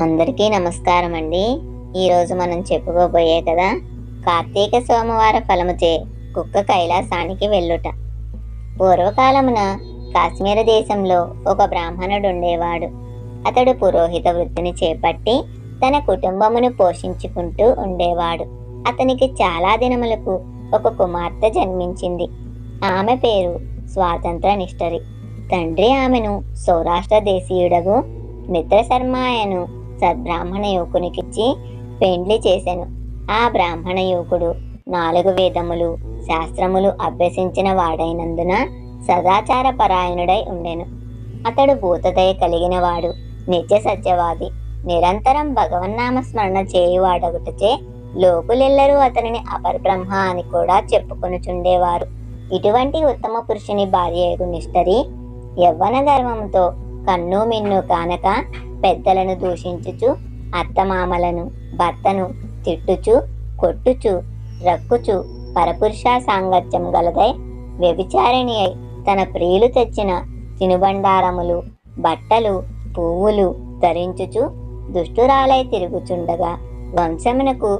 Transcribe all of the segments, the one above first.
అందరికీ నమస్కారం అండి ఈరోజు మనం చెప్పుకోబోయే కదా కార్తీక సోమవార ఫలముచే కుక్క కైలాసానికి వెళ్ళుట. పూర్వకాలమున కాశ్మీర దేశంలో ఒక బ్రాహ్మణుడు ఉండేవాడు అతడు పురోహిత వృత్తిని చేపట్టి తన కుటుంబమును పోషించుకుంటూ ఉండేవాడు. అతనికి చాలా దినములకు ఒక కుమార్తె జన్మించింది. ఆమె పేరు స్వాతంత్ర నిష్ఠరి తండ్రి ఆమెను సౌరాష్ట్ర దేశీయుడగు మిత్రశర్మాయను సద్బ్రాహ్మణ యువకునికిచ్చి పెండ్లి చేసెను. ఆ బ్రాహ్మణ యువకుడు నాలుగు వేదములు శాస్త్రములు అభ్యసించిన వాడైనందున సదాచార పరాయణుడై ఉండెను. అతడు భూతదయ కలిగిన వాడు నిత్య సత్యవాది నిరంతరం భగవన్నామ స్మరణ చేయువాడగుటచే లోకులెల్లరూ అతనిని అపరబ్రహ్మ అని కూడా చెప్పుకొనుచుండేవారు. ఇటువంటి ఉత్తమ పురుషుని భార్యకు నిష్టరి యవ్వన ధర్మంతో కన్ను మిన్ను కానక పెద్దలను దూషించుచు అత్తమామలను భర్తను తిట్టుచు కొట్టుచు రక్కుచు పరపురుష సాంగత్యం గలదై వ్యభిచారిణి అయి తన ప్రియులు తెచ్చిన తినుబండారములు బట్టలు పువ్వులు ధరించుచు దుష్టురాలై తిరుగుచుండగా వంశమునకు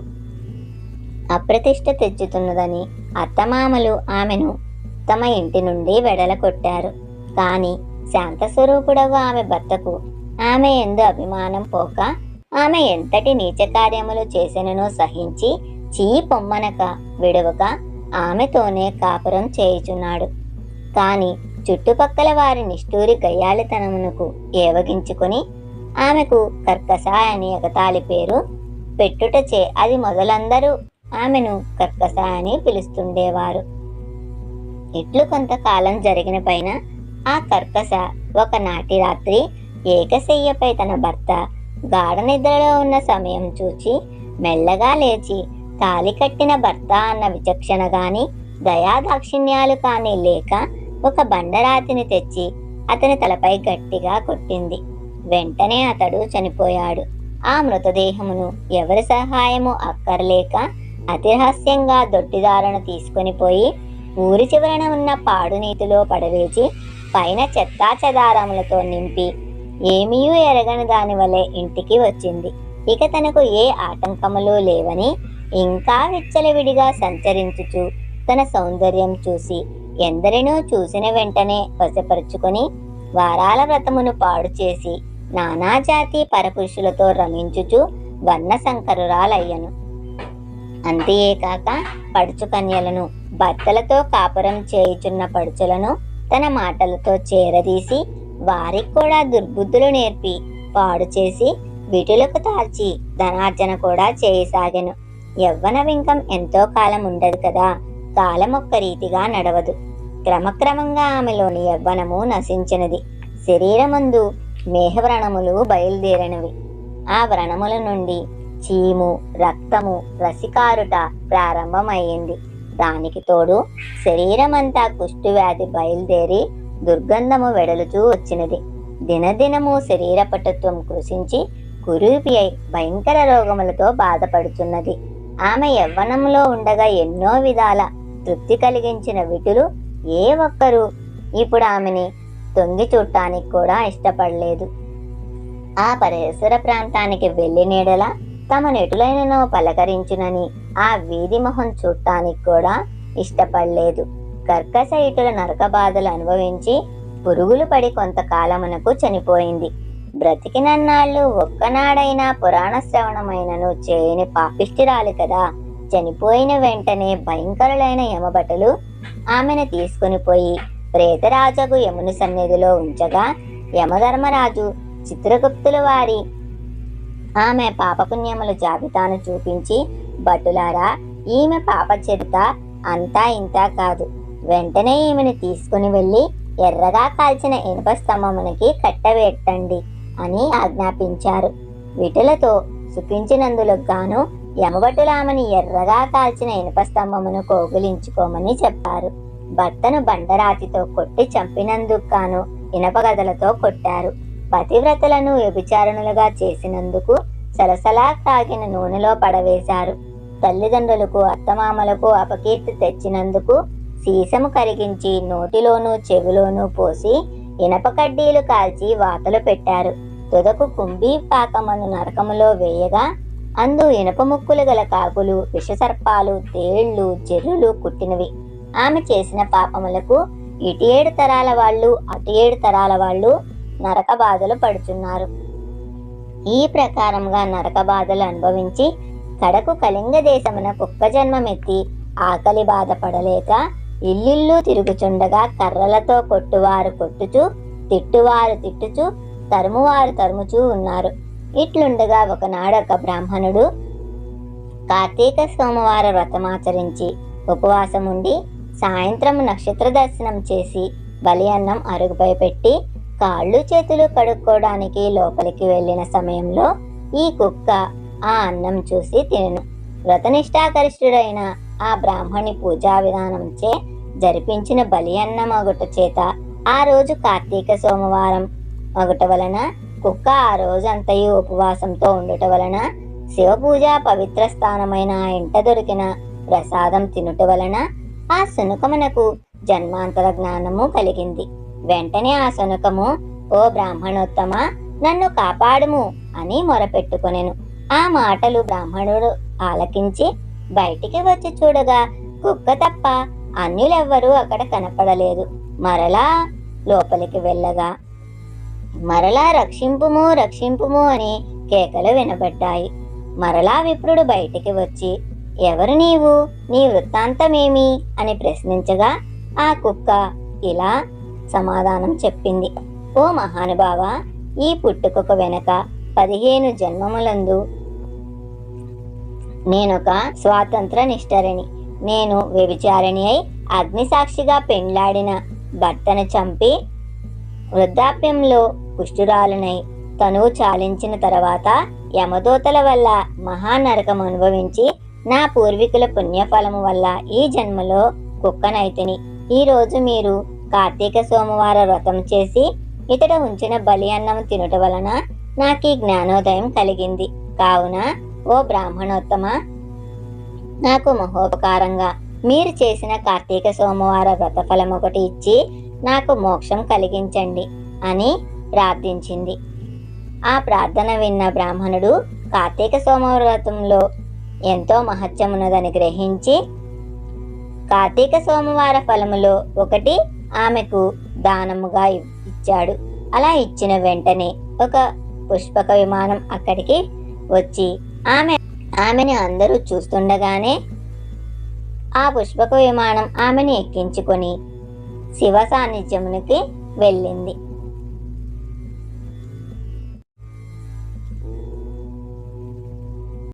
అప్రతిష్ట తెచ్చుతున్నదని అత్తమామలు ఆమెను తమ ఇంటి నుండి వెడల కొట్టారు కానీ శాంత ఆమె భర్తకు ఆమె ఎందు అభిమానం పోక ఆమె ఎంతటి నీచ కార్యములు చేసిననో సహించి చీ పొమ్మనక విడవక ఆమెతోనే కాపురం చేయుచున్నాడు. కాని చుట్టుపక్కల వారి నిష్ఠూరి గయ్యాలితనమునకు ఏవగించుకొని ఆమెకు కర్కస అని ఎగతాళి పేరు పెట్టుటచే అది మొదలందరూ ఆమెను కర్కస అని పిలుస్తుండేవారు. ఇట్లు కొంతకాలం జరిగిన పైన ఆ కర్కస ఒకనాటి రాత్రి ఏకశయ్యపై తన భర్త గాఢ నిద్రలో ఉన్న సమయం చూచి మెల్లగా లేచి తాలి కట్టిన భర్త అన్న విచక్షణ గాని దయా దాక్షిణ్యాలు కాని లేక ఒక బండరాతిని తెచ్చి అతని తలపై గట్టిగా కొట్టింది. వెంటనే అతడు చనిపోయాడు. ఆ మృతదేహమును ఎవరి సహాయము అక్కర్లేక అతిరహస్యంగా దొడ్డిదారును తీసుకొని పోయి ఊరి చివరన ఉన్న పాడునీతిలో పడవేసి పైన చెత్తా చెదారములతో నింపి ఏమీ ఎరగని దాని వలె ఇంటికి వచ్చింది. ఇక తనకు ఏ ఆటంకములు లేవని ఇంకా విచ్చలవిడిగా సంచరించుచు తన సౌందర్యం చూసి ఎందరినో చూసిన వెంటనే వశపరుచుకొని వారాల వ్రతమును పాడు చేసి నానాజాతి పరపురుషులతో రమించుచు వర్ణ సంకరురాలయ్యను అంతేకాక పడుచు కన్యలను భర్తలతో కాపురం చేయుచున్న పడుచులను తన మాటలతో చేరదీసి వారికి కూడా దుర్బుద్ధులు నేర్పి పాడు చేసి విటులకు తాల్చి ధనార్జన కూడా చేయసాగాను. యవ్వన వింకం ఎంతో కాలం ఉండదు కదా కాలం ఒక్క రీతిగా నడవదు. క్రమక్రమంగా ఆమెలోని యవ్వనము నశించినది. శరీరమందు మేహవ్రణములు బయలుదేరినవి. ఆ వ్రణముల నుండి చీము రక్తము రసికారుట ప్రారంభమయ్యింది. దానికి తోడు శరీరమంతా కుష్ఠవ్యాధి బయలుదేరి దుర్గంధము వెడలుచూ వచ్చినది. దినదినము శరీర పటుత్వం కృషించి కురూపి అయి భయంకర రోగములతో బాధపడుచున్నది. ఆమె యవ్వనంలో ఉండగా ఎన్నో విధాల తృప్తి కలిగించిన విటులు ఏ ఒక్కరూ ఇప్పుడు ఆమెని తొంగి చూడటానికి కూడా ఇష్టపడలేదు. ఆ పరిసర ప్రాంతానికి వెళ్ళి నీడలా తమ నెటులైనను పలకరించునని ఆ వీధి మొహం చూడటానికి కూడా ఇష్టపడలేదు. కర్కశ ఇటుల నరక బాధలు అనుభవించి పురుగులు పడి కొంతకాలమునకు చనిపోయింది. బ్రతికినన్నాళ్ళు ఒక్కనాడైనా పురాణ శ్రవణమైనను చేయని పాపిష్టిరాలు కదా. చనిపోయిన వెంటనే భయంకరులైన యమభటలు ఆమెను తీసుకుని పోయి ప్రేతరాజకు యముని సన్నిధిలో ఉంచగా యమధర్మరాజు చిత్రగుప్తుల వారి ఆమె పాపపుణ్యముల జాబితాను చూపించి భటులారా ఈమె పాప చరిత అంతా ఇంతా కాదు. వెంటనే ఈమెను తీసుకుని వెళ్ళి ఎర్రగా కాల్చిన ఇనుప స్తంభమునికి కట్టబెట్టండి అని ఆజ్ఞాపించారు. విటులతో సుఖించినందులకు గాను యమభటులామని ఎర్రగా కాల్చిన ఇనుప స్తంభమును కోగులించుకోమని చెప్పారు. భర్తను బండరాతితో కొట్టి చంపినందుకు గాను ఇనపగదలతో కొట్టారు. పతివ్రతలను వ్యభిచారణలుగా చేసినందుకు సలసలా తాగిన నూనెలో పడవేశారు. తల్లిదండ్రులకు అత్తమామలకు అపకీర్తి తెచ్చినందుకు సీసము కరిగించి నోటిలోనూ చెవిలోనూ పోసి ఇనప కడ్డీలు కాల్చి వాతలు పెట్టారు. తుదకు కుంభీ పాకమను నరకములో వేయగా అందు ఇనుప ముక్కులు గల కాకులు విషసర్పాలు తేళ్ళు జర్రులు కుట్టినవి. ఆమె చేసిన పాపములకు ఇటు ఏడు తరాల వాళ్ళు అటు ఏడు తరాల వాళ్ళు నరక బాధలు పడుచున్నారు. ఈ ప్రకారంగా నరక బాధలు అనుభవించి కడకు కళింగ దేశమున కుక్క జన్మమెత్తి ఆకలి బాధ పడలేక ఇల్లిల్లు తిరుగుచుండగా కర్రలతో కొట్టువారు కొట్టుచూ తిట్టువారు తిట్టుచూ తరుమువారు తరుముచూ ఉన్నారు. ఇట్లుండగా ఒకనాడు ఒక బ్రాహ్మణుడు కార్తీక సోమవార వ్రతమాచరించి ఉపవాసం ఉండి సాయంత్రం నక్షత్ర దర్శనం చేసి బలి అన్నం అరుగుపై పెట్టి కాళ్ళు చేతులు కడుక్కోవడానికి లోపలికి వెళ్ళిన సమయంలో ఈ కుక్క ఆ అన్నం చూసి తినను. వ్రతనిష్టాకరిష్ఠుడైన ఆ బ్రాహ్మణి పూజా విధానంచే జరిపించిన బలి అన్నం ఒకట చేత ఆ రోజు కార్తీక సోమవారం. ఒకట వలన కుక్క ఆ రోజంతయు ఉపవాసంతో ఉండుట వలన శివపూజ పవిత్ర స్థానమైన ఆ ఇంట దొరికిన ప్రసాదం తినుట వలన ఆ శునకమునకు జన్మాంతర జ్ఞానము కలిగింది. వెంటనే ఆ శునకము ఓ బ్రాహ్మణోత్తమ నన్ను కాపాడుము అని మొరపెట్టుకొనెను. ఆ మాటలు బ్రాహ్మణుడు ఆలకించి బయటికి వచ్చి చూడగా కుక్క తప్ప అన్యులెవ్వరూ అక్కడ కనపడలేదు. మరలా లోపలికి వెళ్ళగా మరలా రక్షింపుము రక్షింపుము అని కేకలు వినబడ్డాయి. మరలా విప్రుడు బయటికి వచ్చి ఎవరు నీవు? నీ వృత్తాంతమేమి? అని ప్రశ్నించగా ఆ కుక్క ఇలా సమాధానం చెప్పింది. ఓ మహానుభావ ఈ పుట్టుకొక వెనక పదిహేను జన్మములందు నేనొక స్వాతంత్ర నిష్ఠరిణి నేను వ్యభిచారిణి అయి అగ్నిసాక్షిగా పెండ్లాడిన భర్తను చంపి వృద్ధాప్యంలో కుష్ఠురాలునై తనువు చాలించిన తర్వాత యమదూతల వల్ల మహానరకం అనుభవించి నా పూర్వీకుల పుణ్యఫలము వల్ల ఈ జన్మలో కుక్కనైతిని. ఈరోజు మీరు కార్తీక సోమవార వ్రతం చేసి ఇతడ ఉంచిన బలి అన్నం తినుట వలన నాకు ఈ జ్ఞానోదయం కలిగింది. కావున ఓ బ్రాహ్మణోత్తమ నాకు మహోపకారంగా. మీరు చేసిన కార్తీక సోమవార వ్రత ఫలం ఒకటి ఇచ్చి నాకు మోక్షం కలిగించండి అని ప్రార్థించింది. ఆ ప్రార్థన విన్న బ్రాహ్మణుడు కార్తీక సోమవార వ్రతంలో ఎంతో మహత్యమున్నదని గ్రహించి కార్తీక సోమవార ఫలములో ఒకటి ఆమెకు దానముగా ఇచ్చాడు. అలా ఇచ్చిన వెంటనే ఒక పుష్పక విమానం అక్కడికి వచ్చి ఆమె ఆమెని అందరూ చూస్తుండగానే ఆ పుష్పక విమానం ఆమెని ఎక్కించుకొని శివ సాన్నిధ్యమునికి వెళ్ళింది.